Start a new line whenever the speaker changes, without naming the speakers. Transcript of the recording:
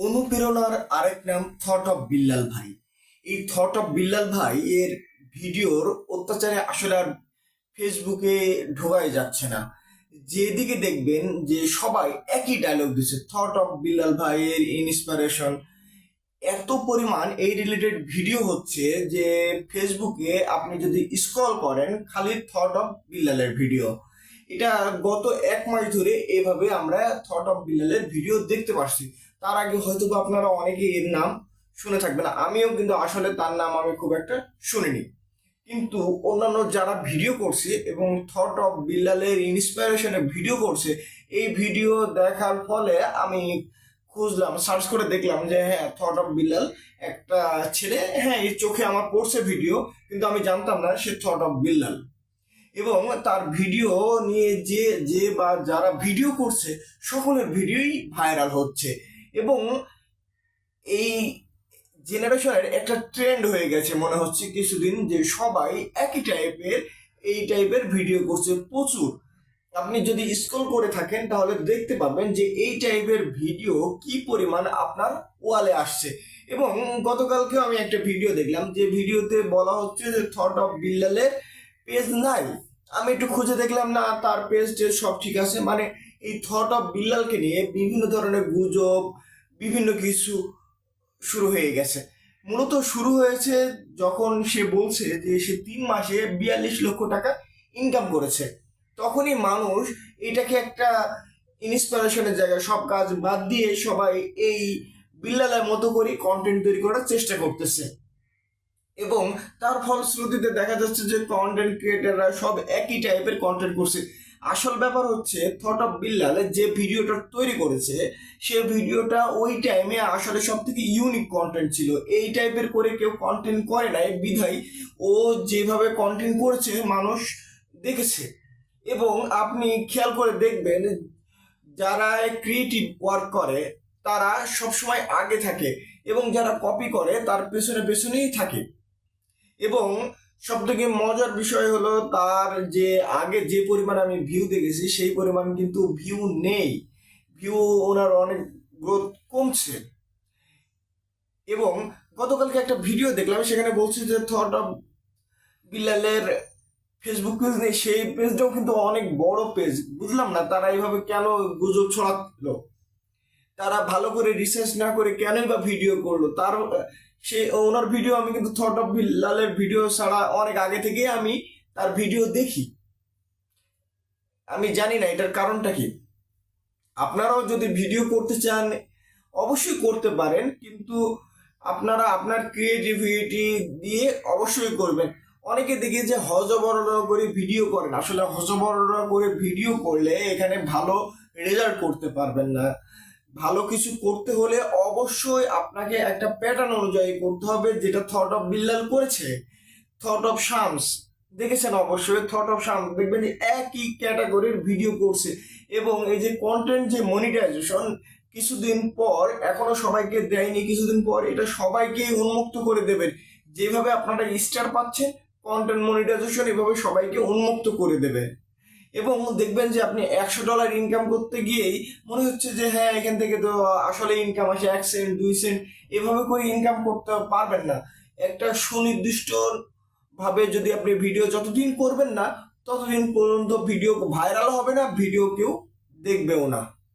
অনুপ্রেরণার আরেক নাম থট অফ বিল্লাল ভাই। এই থট অফ বিল্লাল ভাই এর ভিডিওর অত্যাচারে আসলে আর ফেসবুকে ঢোকাই যাচ্ছে না। যেদিকে দেখবেন যে সবাই একই ডায়লগ দিচ্ছে থট অফ বিল্লাল ভাইয়ের ইন্সপিরেশন এত পরিমাণ এই রিলেটেড ভিডিও হচ্ছে যে ফেসবুকে আপনি যদি স্ক্রল করেন, খালি থট অফ বিল্লালের ভিডিও এটা গত এক মাস ধরে এভাবে আমরা থট অফ বিল্লালের ভিডিও দেখতে পাচ্ছি তার আগে হয়তো আপনারা অনেকে এর নাম শুনে থাকবেন। আমিও কিন্তু আসলে তার নাম আমি খুব একটা শুনিনি। কিন্তু অন্যান্য যারা ভিডিও করছে এবং থট অফ বিল্লালের ইন্সপিরেশনে ভিডিও করছে, এই ভিডিও দেখার ফলে আমি খুঁজলাম সার্চ করে দেখলাম যে হ্যাঁ থট অফ বিল্লাল একটা ছেলে হ্যাঁ এই চোখে আমার পড়ছে ভিডিও কিন্তু আমি জানতাম না সে থট অফ বিল্লাল এবং তার ভিডিও নিয়ে যে যে বা যারা ভিডিও করছে, সকলের ভিডিওই ভাইরাল হচ্ছে। এবং এই জেনারেশনের একটা ট্রেন্ড হয়ে গেছে, মনে হচ্ছে কিছুদিন যে সবাই একই টাইপের এই টাইপের ভিডিও করছে প্রচুর। আপনি যদি স্ক্রল করে থাকেন, তাহলে দেখতে পাবেন যে এই টাইপের ভিডিও কি পরিমাণ আপনার ওয়ালে আসছে। এবং গতকালকে আমি একটা ভিডিও দেখলাম, যে ভিডিওতে বলা হচ্ছে যে থট অফ বিল্লালের পেজ নাই। আমি একটু খুঁজে দেখলাম, না, তার পেজ সব ঠিক আছে। মানে এই থট অফ বিল্লালকে নিয়ে বিভিন্ন ধরনের গুজব, বিভিন্ন কিছু শুরু হয়ে গেছে। মূলত শুরু হয়েছে যখন সে বলছে যে সে তিন মাসে বিয়াল্লিশ লক্ষ টাকা ইনকাম করেছে। তখনই মানুষ এটাকে একটা ইন্সপিরেশনের জায়গায় সব কাজ বাদ দিয়ে সবাই এই বিল্লালের মতো করে কন্টেন্ট তৈরি করার চেষ্টা করতেছে। এবং তার ফলশ্রুতিতে দেখা যাচ্ছে যে কন্টেন্ট ক্রিয়েটাররা সব একই টাইপের কন্টেন্ট করছে। আসল ব্যাপার হচ্ছে থট অফ বিল্লাল যে ভিডিওটা তৈরি করেছে, সে ভিডিওটা ওই টাইমে আসলে সব থেকে ইউনিক কন্টেন্ট ছিল। এই টাইপের করে কেউ কন্টেন্ট করে নাই, বিধায় ও যেভাবে কন্টেন্ট করছে মানুষ দেখেছে। এবং আপনি খেয়াল করে দেখবেন, যারা ক্রিয়েটিভ ওয়ার্ক করে, তারা সবসময় আগে থাকে এবং যারা কপি করে, তার পেছনে পেছনেই থাকে। এবং সব থেকে মজার বিষয় হলো তার যে আগে যে পরিমাণ আমি ভিউ দেখেছি, সেই পরিমাণ কিন্তু ভিউ নেই। ভিউ ওনার অনেক গ্রোথ কমছে। এবং গতকালকে একটা ভিডিও দেখলাম, সেখানে বলছে যে থট অফ বিল্লালের ফেসবুক পেজ নেই, সেই পেজটাও কিন্তু অনেক বড় পেজ বুঝলাম না তারা এইভাবে কেন গুজব ছড়ালো? তারা ভালো করে রিসার্চ না করে কেনই বা ভিডিও করল? তার সে ওনার ভিডিও আমি কিন্তু থট অফ বিল্লালের ভিডিও ছাড়া অনেক আগে থেকে আমি তার ভিডিও দেখি। আমি জানি না এটার কারণটা কি। আপনারাও যদি ভিডিও করতে চান, অবশ্যই করতে পারেন, কিন্তু আপনারা আপনার ক্রিয়েটিভিটি দিয়ে অবশ্যই করবেন। অনেকে দেখি যে হজবরল করে ভিডিও করেন। আসলে হজবরল করে ভিডিও করলে এখানে ভালো রেজাল্ট করতে পারবেন না। ভালো কিছু করতে হলে অবশ্যই আপনাকে একটা প্যাটার্ন অনুযায়ী করতে হবে, যেটা থট অফ বিল্লাল করেছে। থট অফ শামস দেখেছেন অবশ্যই থট অফ শামস দেখবেন একই ক্যাটাগরির ভিডিও করছে। এবং এই যে কন্টেন্ট যে মনিটাইজেশন কিছুদিন পর, এখনও সবাইকে দেয়নি, কিছুদিন পর এটা সবাইকে উন্মুক্ত করে দেবেন যেভাবে আপনারা স্টার পাচ্ছেন কন্টেন্ট মনিটাইজেশন এভাবে সবাইকে উন্মুক্ত করে দেবে। এবং দেখবেন যে আপনি একশো ডলার ইনকাম করতে গিয়েই মনে হচ্ছে যে হ্যাঁ এখান থেকে তো আসলে ইনকাম আসে এক সেন্ট দুই সেন্ট এভাবে করে ইনকাম করতে পারবেন না। একটা সুনির্দিষ্ট ভাবে যদি আপনি ভিডিও যতদিন করবেন না, ততদিন পর্যন্ত ভিডিও ভাইরাল হবে না ভিডিও কেউ দেখবেও না।